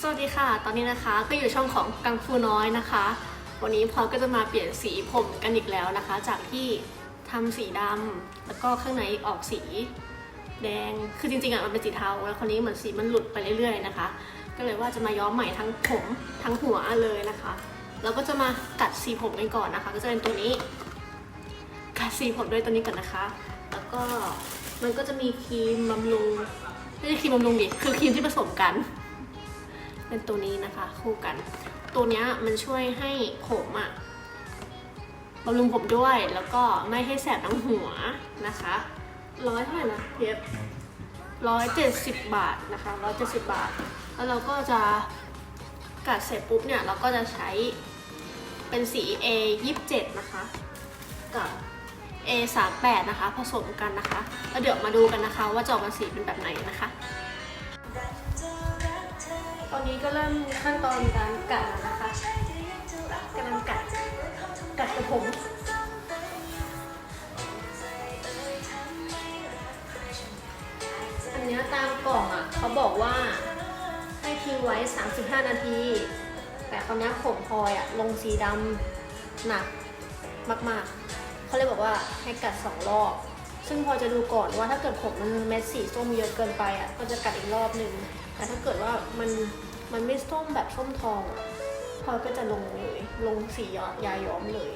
สวัสดีค่ะ ตอนนี้นะคะก็อยู่ช่องของกังฟูน้อยนะคะ วันนี้พลอยก็จะมาเปลี่ยนสีผมกันอีกแล้วนะคะ จากที่ทำสีดำแล้วก็ข้างในออกสีแดง คือจริงๆอะมันเป็นสีเทา แล้วคราวนี้เหมือนสีมันหลุดไปเรื่อยๆนะคะ ก็เลยว่าจะมาย้อมใหม่ทั้งผมทั้งหัวเลยนะคะ แล้วก็จะมากัดสีผมกันก่อนนะคะ ก็จะเป็นตัวนี้ กัดสีผมด้วยตัวนี้ก่อนนะคะ แล้วก็มันก็จะมีครีมบำรุงไม่ใช่ครีมบำรุงดิ คือครีมที่ผสมกัน เป็นตัวนี้นะคะ คู่กัน ตัวนี้มันช่วยให้ผมอะบำรุงผมด้วยแล้วก็ไม่ให้แสบทั้งหัวนะคะร้อยเท่าไหร่นะเพียบร้อยเจ็ดสิบบาทนะคะร้อยเจ็ดสิบบาท แล้วเราก็จะกัดเสร็จปุ๊บเนี่ยเราก็จะใช้เป็นสี A 27นะคะ กับ A 3 8นะคะ ผสมกันนะคะ แล้วเดี๋ยวมาดูกันนะคะ ว่าจะออกมาสีเป็นแบบไหนนะคะ อนนี้ก็เริ่มขั้นตอนการกัดแล้วนะคะกำลังกัดกัดกระผมอันเนี้ยตามกล่องอะเขาบอกว่าให้ทิ้งไว้ 35 นาที แต่คราวเนี้ยผมพลอยอะลงสีดำหนักมากๆ เขาเลยบอกว่าให้กัดสองรอบ ซึ่งพอจะดูก่อนว่าถ้าเกิดผมมันเม็ดสีส้มเยอะเกินไปอะก็จะกัดอีกรอบหนึ่งแต่ถ้าเกิดว่ามัน มันไม่ส้มแบบส้มทองพลอยก็จะลงเลย ลงสียายาย้อมเลย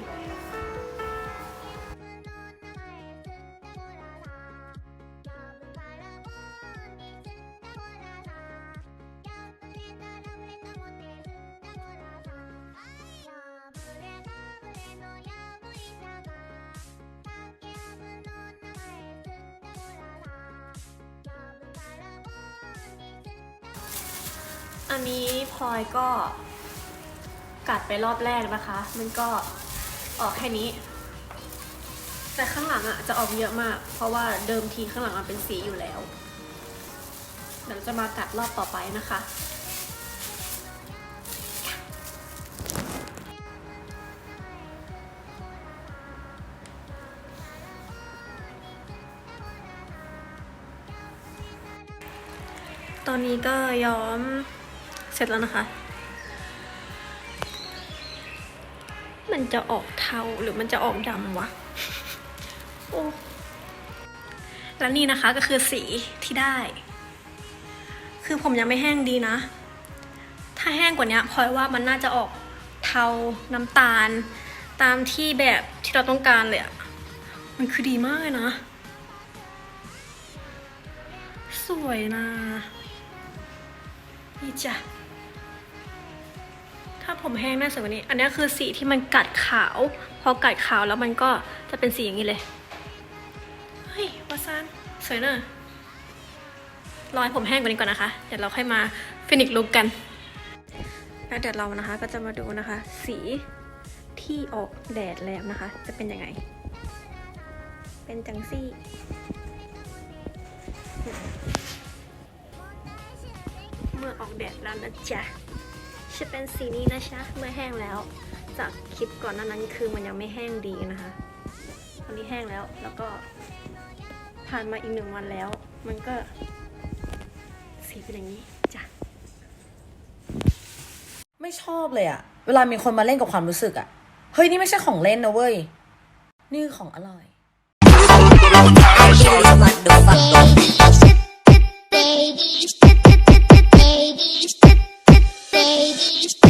อันนี้พลอยก็กัดไปรอบแรกนะคะ มันก็ออกแค่นี้ แต่ข้างหลังอะจะออกเยอะมาก เพราะว่าเดิมทีข้างหลังมันเป็นสีอยู่แล้วเดี๋ยวจะมากัดรอบต่อไปนะคะ ตอนนี้ก็ย้อม ร็จแล้วนะคะ มันจะออกเทาหรือมันจะออกดำวะ โอ้แล้วนี่นะคะก็คือสีที่ได้ คือผมยังไม่แห้งดีนะ ถ้าแห้งกว่านี้พลอยว่ามันน่าจะออกเทาน้ำตาล ตามที่แบบที่เราต้องการเลยอะมันคือดีมากเลยนะ สวยนะ นี่จ้ะ ถ้าผมแห้งน่าสวยกว่านี้ อันนี้คือสีที่มันกัดขาว พอกัดขาวแล้วมันก็จะเป็นสีอย่างนี้เลย เฮ้ยวาซานสวยเนอะรอให้ผมแห้งกว่านี้ก่อนนะคะ เดี๋ยวเราค่อยมาฟินิกลุกกัน แล้วเดี๋ยวเรานะคะก็จะมาดูนะคะ สีที่ออกแดดแล้วนะคะ จะเป็นยังไง เป็นจังซี่เมื่อออกแดดแล้วนะจ๊ะ จะเป็นสีนี้นะจ๊ะเมื่อแห้งแล้ว จากคลิปก่อนหน้านั้นคือมันยังไม่แห้งดีนะคะตอนนี้แห้งแล้วแล้วก็ผ่านมาอีกหนึ่งวันแล้ว มันก็สีเป็นอย่างนี้จ้ะไม่ชอบเลยอะเวลามีคนมาเล่นกับความรู้สึกอะเฮ้ยนี่ไม่ใช่ของเล่นนะเว้ย นี่คือของอร่อย Baby, Thank you.